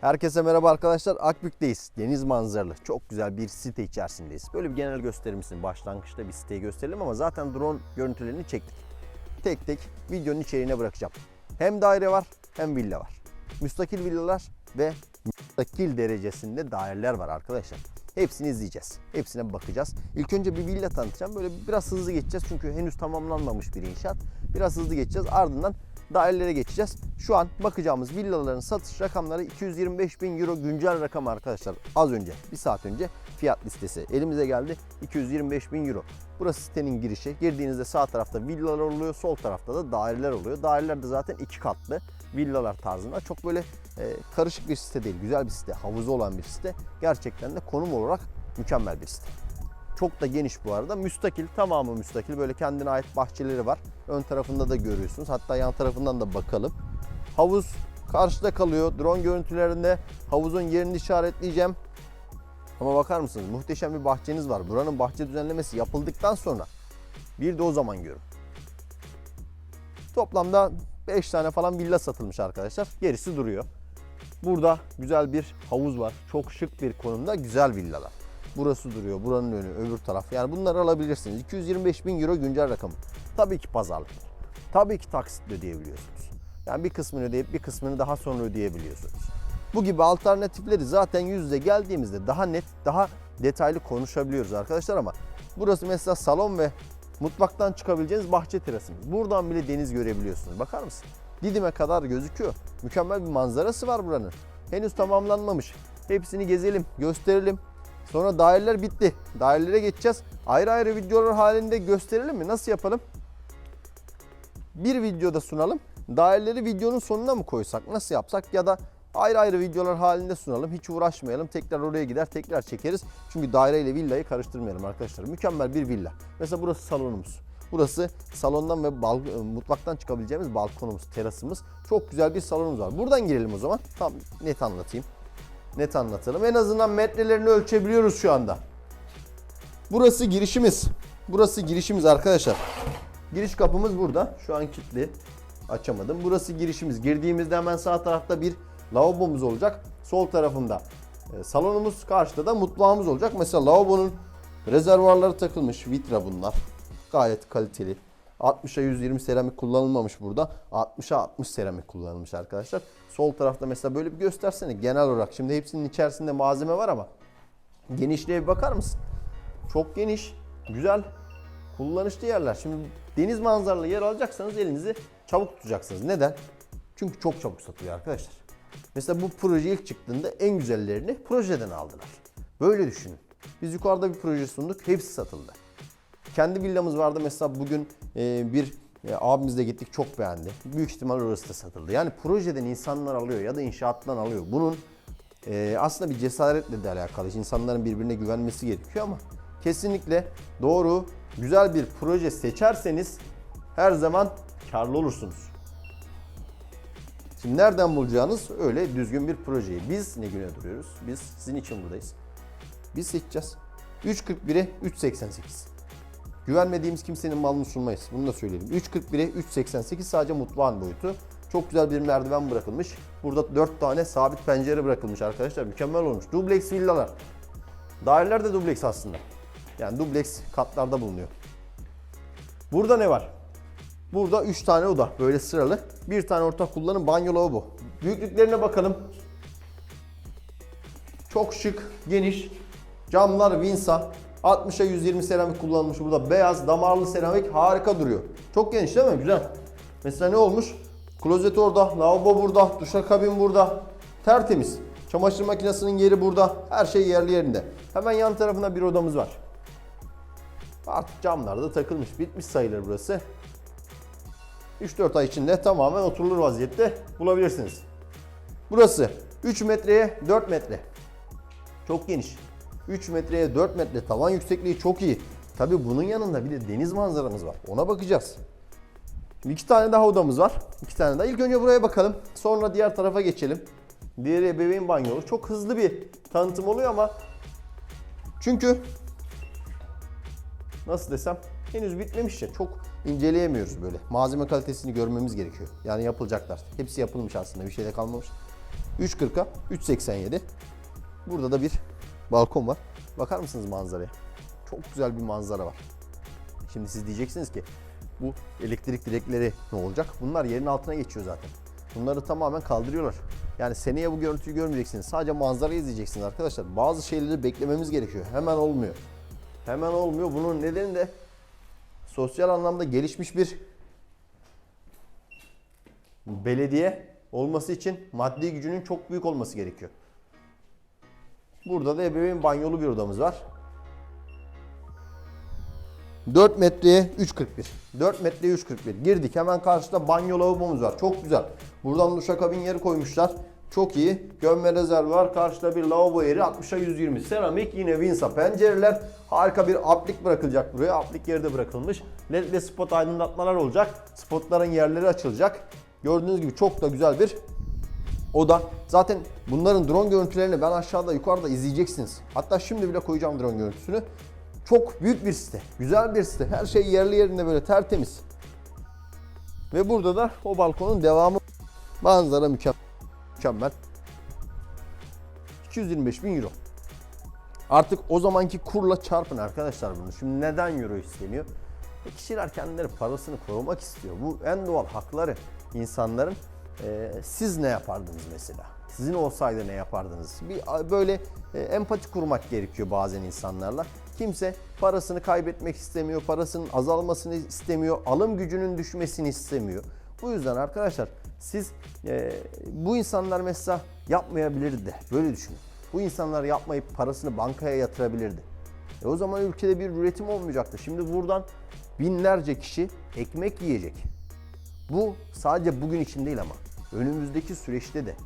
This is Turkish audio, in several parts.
Herkese merhaba arkadaşlar. Akbük'teyiz. Deniz manzaralı. Çok güzel bir site içerisindeyiz. Böyle bir genel gösterimizin başlangıçta bir siteyi gösterelim ama zaten drone görüntülerini çektik. Tek tek videonun içeriğine bırakacağım. Hem daire var hem villa var. Müstakil villalar ve müstakil derecesinde daireler var arkadaşlar. Hepsini izleyeceğiz. Hepsine bakacağız. İlk önce bir villa tanıtacağım. Böyle biraz hızlı geçeceğiz çünkü henüz tamamlanmamış bir inşaat. Biraz hızlı geçeceğiz. Ardından dairelere geçeceğiz. Şu an bakacağımız villaların satış rakamları 225 bin euro güncel rakam arkadaşlar. Az önce, bir saat önce fiyat listesi elimize geldi. 225 bin euro. Burası sitenin girişi. Girdiğinizde sağ tarafta villalar oluyor, sol tarafta da daireler oluyor. Daireler de zaten iki katlı villalar tarzında. Çok böyle e, karışık bir site değil, güzel bir site, havuzu olan bir site. Gerçekten de konum olarak mükemmel bir site. Çok da geniş bu arada. Müstakil, tamamı müstakil. Böyle kendine ait bahçeleri var. Ön tarafında da görüyorsunuz. Hatta yan tarafından da bakalım. Havuz karşıda kalıyor. Drone görüntülerinde havuzun yerini işaretleyeceğim. Ama bakar mısınız? Muhteşem bir bahçeniz var. Buranın bahçe düzenlemesi yapıldıktan sonra bir de o zaman görün. Toplamda 5 tane falan villa satılmış arkadaşlar. Gerisi duruyor. Burada güzel bir havuz var. Çok şık bir konumda güzel villalar. Burası duruyor, buranın önü, öbür taraf. Yani bunları alabilirsiniz. 225 bin euro güncel rakamı. Tabii ki pazarlık. Tabii ki taksitle ödeyebiliyorsunuz. Yani bir kısmını ödeyip bir kısmını daha sonra ödeyebiliyorsunuz. Bu gibi alternatifleri zaten yüz yüze geldiğimizde daha net, daha detaylı konuşabiliyoruz arkadaşlar ama burası mesela salon ve mutfaktan çıkabileceğiniz bahçe terasımız. Buradan bile deniz görebiliyorsunuz. Bakar mısın? Didim'e kadar gözüküyor. Mükemmel bir manzarası var buranın. Henüz tamamlanmamış. Hepsini gezelim, gösterelim. Sonra daireler bitti. Dairelere geçeceğiz. Ayrı ayrı videolar halinde gösterelim mi? Nasıl yapalım? Bir videoda sunalım. Daireleri videonun sonuna mı koysak? Nasıl yapsak? Ya da ayrı ayrı videolar halinde sunalım. Hiç uğraşmayalım. Tekrar oraya gider, tekrar çekeriz. Çünkü daire ile villayı karıştırmayalım arkadaşlar. Mükemmel bir villa. Mesela burası salonumuz. Burası salondan ve bal, mutfaktan çıkabileceğimiz balkonumuz, terasımız. Çok güzel bir salonumuz var. Buradan girelim o zaman. Tam net anlatayım. Net anlatalım. En azından metrelerini ölçebiliyoruz şu anda. Burası girişimiz. Burası girişimiz arkadaşlar. Giriş kapımız burada. Şu an kilitli. Açamadım. Burası girişimiz. Girdiğimizde hemen sağ tarafta bir lavabomuz olacak. Sol tarafında e, salonumuz, karşıda da mutfağımız olacak. Mesela lavabonun rezervuarları takılmış. Vitra bunlar. Gayet kaliteli. 60'a 120 seramik kullanılmamış burada. 60'a 60 seramik kullanılmış arkadaşlar. Sol tarafta mesela böyle bir göstersene genel olarak. Şimdi hepsinin içerisinde malzeme var ama genişliğe bir bakar mısın? Çok geniş, güzel, kullanışlı yerler. Şimdi deniz manzaralı yer alacaksanız elinizi çabuk tutacaksınız. Neden? Çünkü çok çabuk satılıyor arkadaşlar. Mesela bu proje ilk çıktığında en güzellerini projeden aldılar. Böyle düşünün. Biz yukarıda bir proje sunduk, hepsi satıldı. Kendi villamız vardı mesela bugün e, bir e, abimizle gittik çok beğendi. Büyük ihtimal orası da satıldı. Yani projeden insanlar alıyor ya da inşaattan alıyor. Bunun e, aslında bir cesaretle de alakalı. İnsanların birbirine güvenmesi gerekiyor ama kesinlikle doğru, güzel bir proje seçerseniz her zaman karlı olursunuz. Şimdi nereden bulacağınız öyle düzgün bir projeyi. Biz ne güne duruyoruz? Biz sizin için buradayız. Biz seçeceğiz. 3.41'e 3.88. Güvenmediğimiz kimsenin malını sunmayız. Bunu da söyleyelim. 3.41'e 3.88 sadece mutfağın boyutu. Çok güzel bir merdiven bırakılmış. Burada 4 tane sabit pencere bırakılmış arkadaşlar. Mükemmel olmuş. Dubleks villalar. Daireler de dubleks aslında. Yani dubleks katlarda bulunuyor. Burada ne var? Burada 3 tane oda böyle sıralı. Bir tane ortak kullanım banyo lavabo. Büyüklüklerine bakalım. Çok şık, geniş. Camlar Vinsa. 60'a 120 seramik kullanılmış burada. Beyaz, damarlı seramik harika duruyor. Çok geniş değil mi? Güzel. Mesela ne olmuş? Klozet orada, lavabo burada, duşakabin burada. Tertemiz. Çamaşır makinesinin yeri burada. Her şey yerli yerinde. Hemen yan tarafında bir odamız var. Artık camlar da takılmış. Bitmiş sayılır burası. 3-4 ay içinde tamamen oturulur vaziyette bulabilirsiniz. Burası 3 metreye 4 metre. Çok geniş. 3 metreye 4 metre tavan yüksekliği çok iyi. Tabi bunun yanında bir de deniz manzaramız var. Ona bakacağız. İki tane daha odamız var. İki tane daha. İlk önce buraya bakalım. Sonra diğer tarafa geçelim. Diğeri ebeveyn banyolu. Çok hızlı bir tanıtım oluyor ama çünkü nasıl desem henüz bitmemiş ya çok inceleyemiyoruz böyle. Malzeme kalitesini görmemiz gerekiyor. Yani yapılacaklar. Hepsi yapılmış aslında bir şey de kalmamış. 3.40'a 3.87. Burada da bir balkon var. Bakar mısınız manzaraya? Çok güzel bir manzara var. Şimdi siz diyeceksiniz ki bu elektrik direkleri ne olacak? Bunlar yerin altına geçiyor zaten. Bunları tamamen kaldırıyorlar. Yani seneye bu görüntüyü görmeyeceksiniz. Sadece manzarayı izleyeceksiniz arkadaşlar. Bazı şeyleri beklememiz gerekiyor. Hemen olmuyor. Hemen olmuyor. Bunun nedeni de sosyal anlamda gelişmiş bir belediye olması için maddi gücünün çok büyük olması gerekiyor. Burada da ebeveyn banyolu bir odamız var. 4 metreye 3.41. 4 metreye 3.41. Girdik hemen karşıda banyo lavabomuz var. Çok güzel. Buradan duşakabin yeri koymuşlar. Çok iyi. Gömme rezervi var. Karşıda bir lavabo yeri 60'a 120. Seramik yine Vinsa pencereler. Harika bir aplik bırakılacak buraya. Aplik yeri de bırakılmış. LED ve spot aydınlatmalar olacak. Spotların yerleri açılacak. Gördüğünüz gibi çok da güzel bir oda. Zaten bunların drone görüntülerini ben aşağıda yukarıda izleyeceksiniz. Hatta şimdi bile koyacağım drone görüntüsünü. Çok büyük bir site. Güzel bir site. Her şey yerli yerinde böyle tertemiz. Ve burada da o balkonun devamı. Manzara mükemmel. 225 bin euro. Artık o zamanki kurla çarpın arkadaşlar bunu. Şimdi neden euro isteniyor? E kişiler kendileri parasını korumak istiyor. Bu en doğal hakları insanların. Ee, siz ne yapardınız mesela? Sizin olsaydı ne yapardınız? Bir böyle e, empati kurmak gerekiyor bazen insanlarla. Kimse parasını kaybetmek istemiyor, parasının azalmasını istemiyor, alım gücünün düşmesini istemiyor. Bu yüzden arkadaşlar siz e, bu insanlar mesela yapmayabilirdi. Böyle düşünün. Bu insanlar yapmayıp parasını bankaya yatırabilirdi. E o zaman ülkede bir üretim olmayacaktı. Şimdi buradan binlerce kişi ekmek yiyecek. Bu sadece bugün için değil ama önümüzdeki süreçte de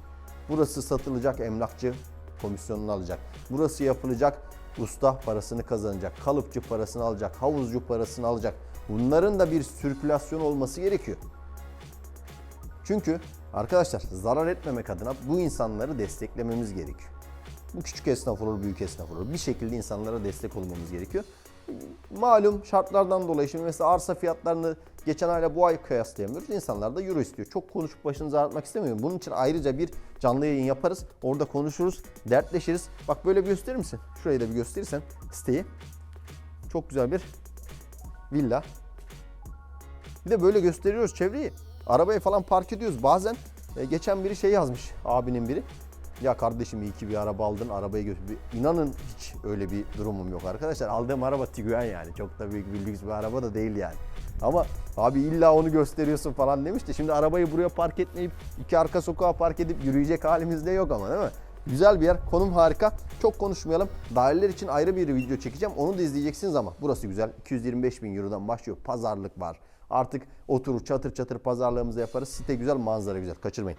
burası satılacak emlakçı komisyonunu alacak. Burası yapılacak usta parasını kazanacak. Kalıpçı parasını alacak. Havuzcu parasını alacak. Bunların da bir sirkülasyon olması gerekiyor. Çünkü arkadaşlar zarar etmemek adına bu insanları desteklememiz gerekiyor. Bu küçük esnaf olur, büyük esnaf olur. Bir şekilde insanlara destek olmamız gerekiyor. Malum şartlardan dolayı şimdi mesela arsa fiyatlarını geçen ayla bu ay kıyaslayamıyoruz. İnsanlar da euro istiyor. Çok konuşup başınızı ağrıtmak istemiyorum. Bunun için ayrıca bir canlı yayın yaparız. Orada konuşuruz, dertleşiriz. Bak böyle bir gösterir misin? Şurayı da bir gösterirsen siteyi. Çok güzel bir villa. Bir de böyle gösteriyoruz çevreyi. Arabayı falan park ediyoruz. Bazen e, geçen biri şey yazmış abinin biri. Ya kardeşim iyi ki bir araba aldın, arabayı götür. İnanın hiç öyle bir durumum yok arkadaşlar. Aldığım araba Tiguan yani. Çok da büyük bir lüks bir araba da değil yani. Ama abi illa onu gösteriyorsun falan demişti. Şimdi arabayı buraya park etmeyip iki arka sokağa park edip yürüyecek halimiz de yok ama değil mi? Güzel bir yer, konum harika. Çok konuşmayalım. Daireler için ayrı bir video çekeceğim. Onu da izleyeceksiniz ama burası güzel. 225 bin Euro'dan başlıyor. Pazarlık var. Artık oturur çatır çatır pazarlığımızı yaparız. Site güzel, manzara güzel. Kaçırmayın.